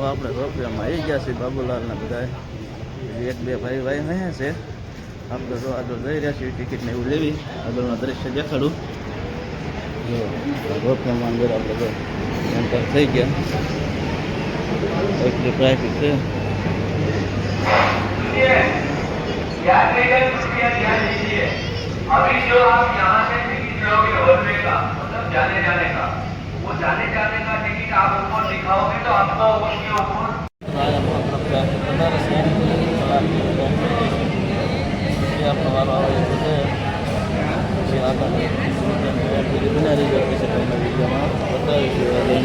આપણે રોપિયામાં આવી ગયા છીએ બાબુલાલના બધા એક બે ભાઈ ભાઈ અહીંયા છે આપણે જો આગળ જઈ રહ્યા છીએ ટિકિટ ને એવું લેવી આગળનું દ્રશ્ય દેખાડું જો રોપિયામાં અંદર આપણે જો એન્ટર થઈ ગયા એટલી ટ્રાફિક છે ध्यान देकर कृपया ध्यान दीजिए अभी जो आप यहाँ से टिकट लोगे होटल का मतलब जाने जाने का वो जाने जाने का टिकट आप उनको दिखाओगे तो आपको उनके ऊपर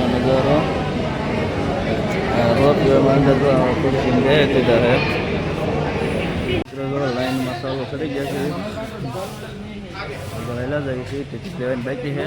ನಗರು ರೋಡ್ ಬಂದದ್ದು ಕುಡಿದು ಹಿಂದೆ ಹೇಳ್ತಿದ್ದಾರೆ ಲೈನ್ ಮಸಾಲ ಸರಿ ಗ್ಯಾಸ್ ಇದೆ ಎಲ್ಲ ಜಾಗ ಸಿಗುತ್ತೆ ಬೇಕಿ ಹೇ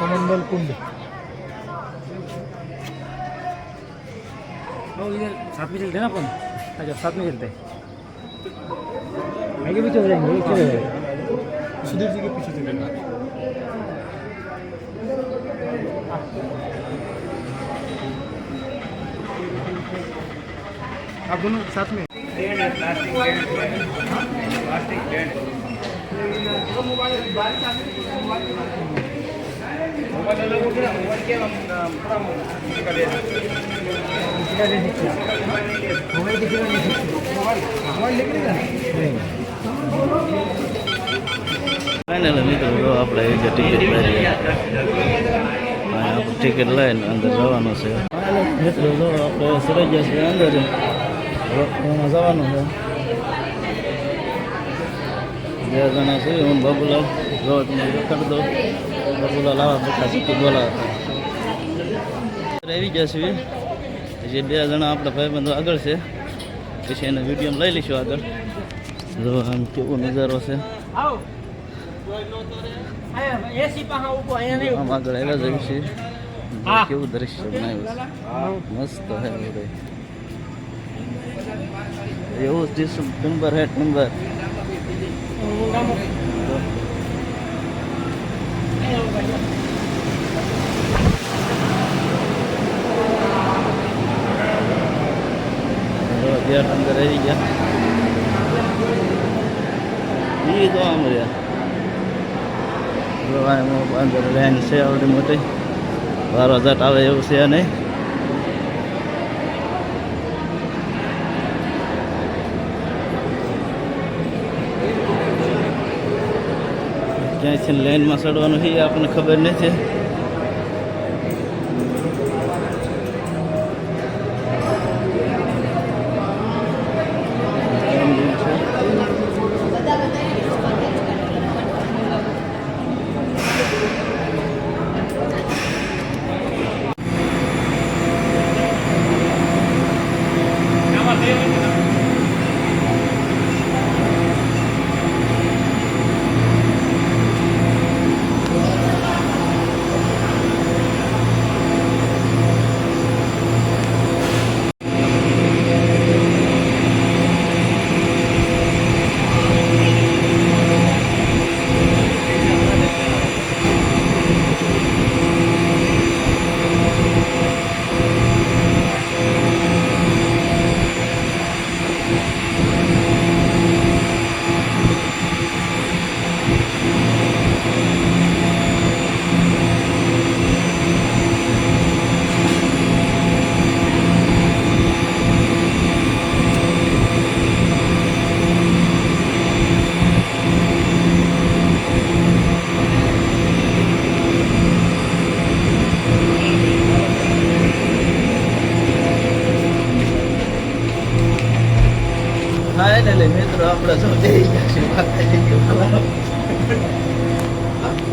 कमंडल कुंड इधर साथ में चलते हैं ना अपन? अच्छा साथ में चलते हैं। आगे भी चल जाएँगे सुधीर जी के पीछे चलेगा आप दोनों साथ में? ફાઇનલ મિત્રો જો આપણે એ જે ટિકિટ લઈ આપણે ટિકિટ લઈને અંદર જવાનું છે મિત્રો જો આપણે સરાઈ ગયા છે અંદર એમાં જવાનું છે બે જણા છે હું બાબુલાલ જો તમે કરી દો. બાબુલાલ આવા બધા ટિકિટ બોલાવતા આવી ગયા છીએ. જે બે જણા આપણા ભાઈબંધો આગળ છે પછી એને વીડિયો લઈ લઈશું આગળ. જો આમ કેવો નજારો છે. આમ આગળ આવ્યા જઈએ છીએ. કેવું દ્રશ્ય બનાવ્યું છે. મસ્ત હે એવું જ નંબર હેઠ ટિમ્બર ગેટ અંદર આવી ગયા એ તો આમ રહ્યા જો આ એમાં અંદર લાઈન છે આવડી મોટી બાર હજાર આવે એવું છે નહીં ક્યાંય છે લાઈનમાં ચડવાનું છે એ આપણને ખબર નથી.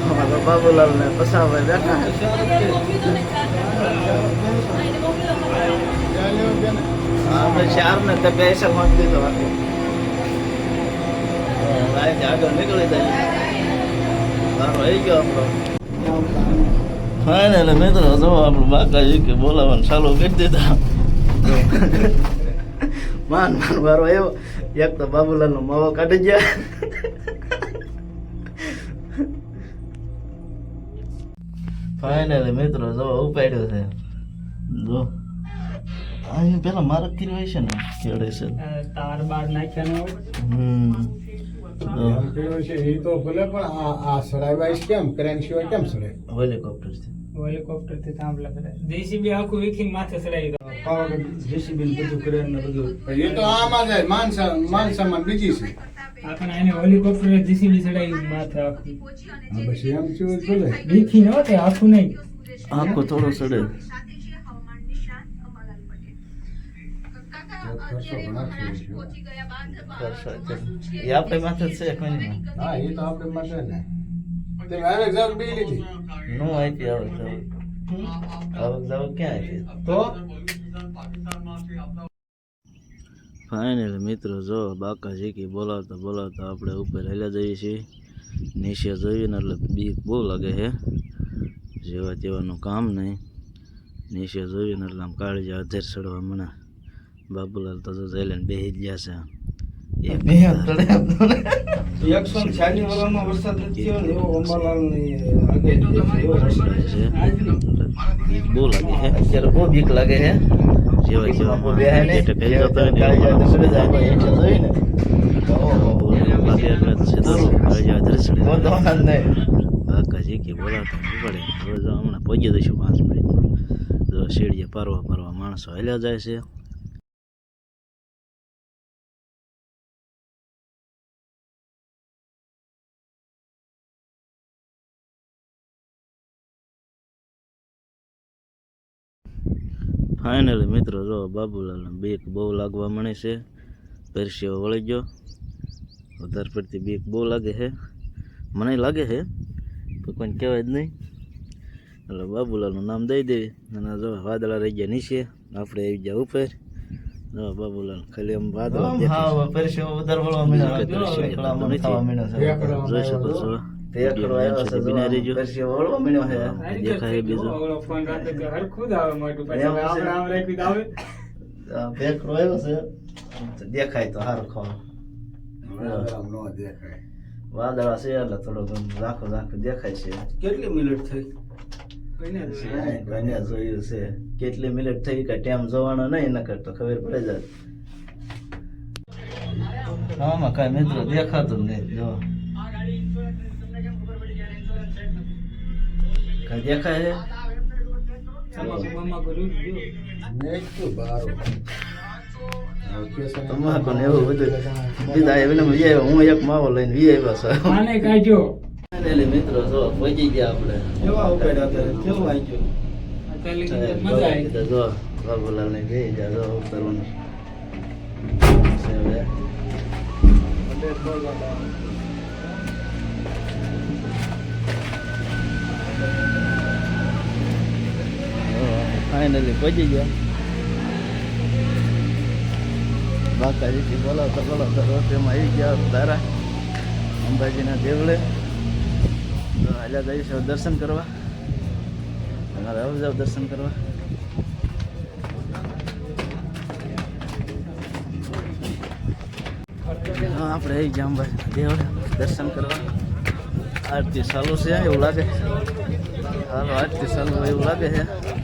અમારા બાબુલાલ ને પસાવે બેઠા આગળ નીકળી જાય આવી ગયો આપણો ફાઇનલ મિત્રો, જો આપણું બાકાજી કે બોલાવવાનું ચાલુ કરી દીધા. માન માન, મારો આવ્યો એક તો બાબુલાલ નો માવો કાઢી ગયા ફાઇનલ મિત્રો જો ઉપાડ્યો છે જો અહીં પેલા મારક કર્યો હોય છે ને કેળે છે તાર બાર નાખ્યા હોય હમ તો ભલે પણ આ આ સડાવાઈશ કેમ ક્રેન સિવાય કેમ સડે હેલિકોપ્ટરથી હેલિકોપ્ટર થી થાંભલા કરે જેસીબી આખું વીખીને માથે ચડાવી દો પાવાગઢ જેસીબી બધું ક્રેન ને બધું એ તો આમાં જાય માન સા- માન સામાન બીજી છે આપણે એને હેલિકોપ્ટર જેસીબી ચડાવી માથે આખું હા બસ એમ થયું હોય તો ભલે વીખી ન તે આખું નહીં આખો થોડો સડે ખર્ચો ઘણા થયો છે. એ આપણે માથે જ છે કોઈ નહીં હા એ તો આપણે માટે ને જાવ બી લીધી. નો ક્યાં તો? ફાઇનલ મિત્રો જો બાકા કે બોલાવતા બોલાવતા આપણે ઉપર હેલા જઈએ છીએ. નીચે જોઈએ ને એટલે બીક બહુ લાગે છે. જેવા તેવાનું કામ નહીં. નીચે જોઈએ ને એટલે આમ કાળજી અધેર ચડવા મને. બાબુલાલ તો જઈને બેસી જ ગયા છે. એકસો ચાલીસ વર્ષમાં વરસાદ નથી થયો ને એવો અંબાલાલ ની બીક બહુ લાગે છે અત્યારે બહુ બીક લાગે છે જેવા જેવા જેટે પહેલી જતો હોય ને એવા બહુ લાગે એટલે સીધો કાળજી અધેર ચડે બાકાજી કે બોલાવતા નહીં પડે હવે જો હમણાં પહોંચી દઈશું પાંચ મિનિટમાં જો શેડીએ પારવા પારવા માણસો હાલ્યા જાય છે ફાઇનલી મિત્રો જો બાબુલાલ બીક બહુ લાગવા મળે છે પરસીઓ વળી ગયો. વધારે પડતી બીક બહુ લાગે છે. મને લાગે છે તો કોઈને કહેવાય જ નહીં. એટલે બાબુલાલનું નામ દઈ દેવી. અને જો વાદળા રહી ગયા નીચે આપણે આવી ગયા ઉપર. જો બાબુલાલ ખાલી આમ વાદળા. જોઈ શકો છો. દેખાય બીજું ઓલો ફોન રાતે કે હરખું જ આવે મોટું પછી એમ હવે છે. આપણે આમ રાખી આવે ભેખડો આવ્યો છે દેખાય તો સારું ખાવા દેખાય વાદળા છે એટલે ઝાંખો ઝાંખો દેખાય છે કેટલી મિનિટ થઈ ઘણા જોયું છે કેટલી મિનિટ થઈ કે ટાઈમ જોવાનો નહીં નકર તો ખબર પડે જાય આમાં કાંઈ મિત્રો દેખાતું નહીં જો કાંઈ દેખાય તમાકુ ગયું. ને એવું બધું બીજા એમને વી આવ્યા. હું એક માવો લઈને વી આવ્યા છે. આને કાઢ્યો એટલે મિત્રો જો પહોંચી ગયા આપણે. કેવા ઉપાડ્યા અત્યારે? કેવું આવી ગયું મજા આવી. જો બાબુલાલ ને ગઈ જા જો ઉતરવાનું ફાઇનલી પહોંચી ગયા. બાકાજીથી બોલાવતા બોલાવતા રોટીમાં આવી ગયા તારા, અંબાજીના દેવળે. તો હાલ્યા જઈશું દર્શન કરવા. તમારે આવું જાવ દર્શન કરવા. આપણે આવી ગયા અંબાજીના દેવળે દર્શન કરવા. આરતી ચાલુ છે, એવું લાગે. હાલો, આરતી ચાલુ એવું લાગે છે.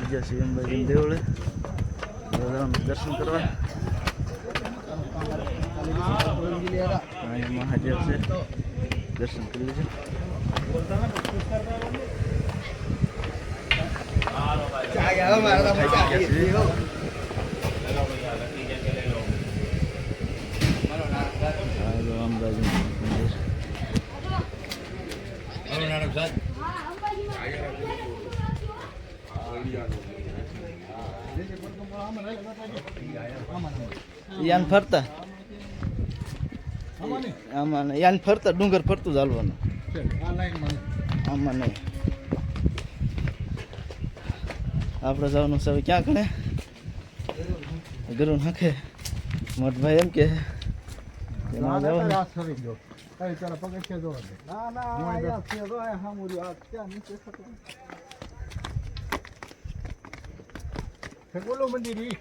આવી ગયા છીએ અંબાજી દર્શન કરવા. અહીંયા છે. દર્શન કરી લેજો. હાલો, અંબાજીનું મંદિર. યાન ફરતા આમાં. યાન ફરતા ડુંગર ફરતું ચાલવાનું આમાં નહીં આપણે જવાનું છે ક્યાં કણે ગરુ નાખે મોટભાઈ એમ કે એમાં જવાનું. ના ના આ ત્યાં નીચે મંદિર ઈ.